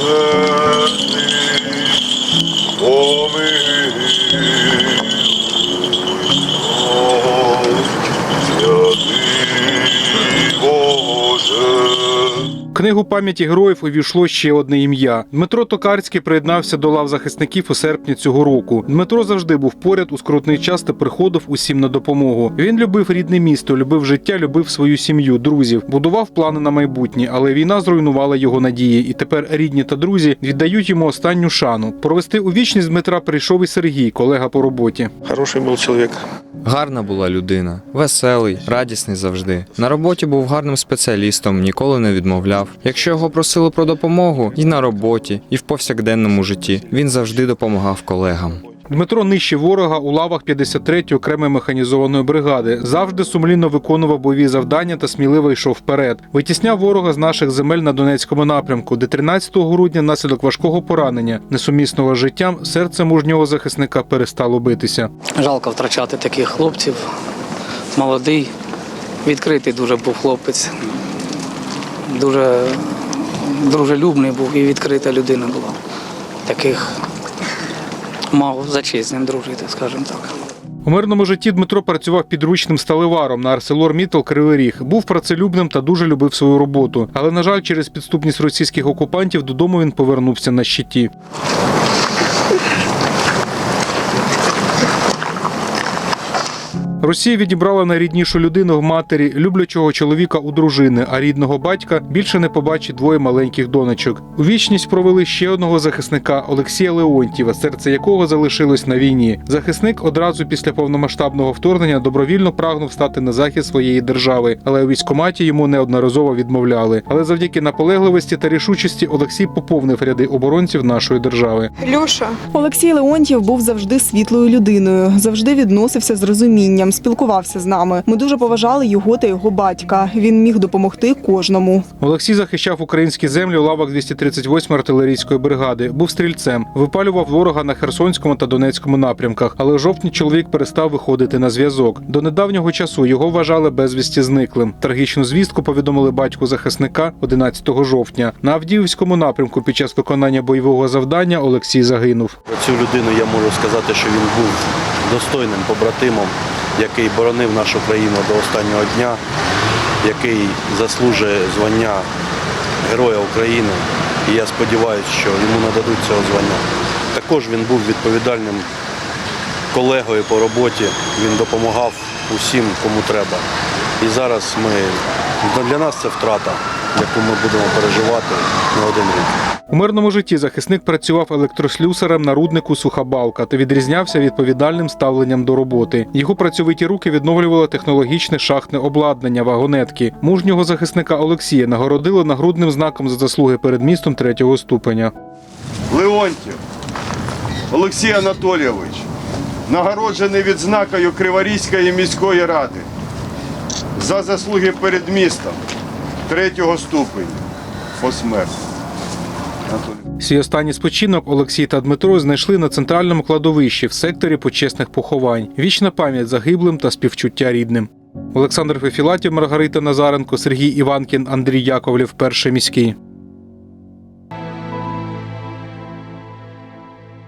Whoa. Книгу пам'яті героїв увійшло ще одне ім'я. Дмитро Токарський приєднався до лав захисників у серпні цього року. Дмитро завжди був поряд у скрутний час та приходив усім на допомогу. Він любив рідне місто, любив життя, любив свою сім'ю, друзів, будував плани на майбутнє, але війна зруйнувала його надії, і тепер рідні та друзі віддають йому останню шану. Провести у вічність Дмитра прийшов і Сергій, колега по роботі. Хороший був чоловік. Гарна була людина, веселий, радісний завжди. На роботі був гарним спеціалістом, ніколи не відмовляв. Якщо його просили про допомогу, і на роботі, і в повсякденному житті, він завжди допомагав колегам. Дмитро нижче ворога у лавах 53-ї окремої механізованої бригади. Завжди сумлінно виконував бойові завдання та сміливо йшов вперед. Витісняв ворога з наших земель на Донецькому напрямку, де 13 грудня, внаслідок важкого поранення, несумісного з життям, серце мужнього захисника перестало битися. Жалко втрачати таких хлопців. Молодий, відкритий дуже був хлопець. Дуже дружелюбний був і відкрита людина була. Таких мав за честь ним дружити, скажімо так. У мирному житті Дмитро працював підручним сталеваром на Арселор Мітал Кривий Ріг. Був працелюбним та дуже любив свою роботу. Але, на жаль, через підступність російських окупантів додому він повернувся на щиті. Росія відібрала найріднішу людину в матері, люблячого чоловіка у дружини, а рідного батька більше не побачить двоє маленьких донечок. У вічність провели ще одного захисника Олексія Леонтьєва, серце якого залишилось на війні. Захисник одразу після повномасштабного вторгнення добровільно прагнув стати на захист своєї держави, але у військкоматі йому неодноразово відмовляли. Але завдяки наполегливості та рішучості Олексій поповнив ряди оборонців нашої держави. Льоша, Олексій Леонтьєв був завжди світлою людиною, завжди відносився з розумінням, спілкувався з нами. Ми дуже поважали його та його батька. Він міг допомогти кожному. Олексій захищав українські землі у лавах 238 артилерійської бригади. Був стрільцем, випалював ворога на Херсонському та Донецькому напрямках. Але в жовтні чоловік перестав виходити на зв'язок. До недавнього часу його вважали безвісті зниклим. Трагічну звістку повідомили батьку захисника 11 жовтня. На Авдіївському напрямку під час виконання бойового завдання Олексій загинув. Цю людину я можу сказати, що він був достойним побратимом, який боронив нашу країну до останнього дня, який заслужує звання Героя України. І я сподіваюся, що йому нададуть цього звання. Також він був відповідальним колегою по роботі. Він допомагав усім, кому треба. І зараз ми для нас це втрата, яку ми будемо переживати не один рік. У мирному житті захисник працював електрослюсарем на руднику Сухабалка та відрізнявся відповідальним ставленням до роботи. Його працьовиті руки відновлювали технологічне шахтне обладнання вагонетки. Мужнього захисника Олексія нагородили нагрудним знаком за заслуги перед містом третього ступеня. Леонтів Олексій Анатолійович, нагороджений відзнакою Криворізької міської ради за заслуги перед містом третього ступеня посмертно. Свій останній спочинок Олексій та Дмитро знайшли на центральному кладовищі в секторі почесних поховань. Вічна пам'ять загиблим та співчуття рідним. Олександр Фефілатів, Маргарита Назаренко, Сергій Іванкін, Андрій Яковлів, перший міський.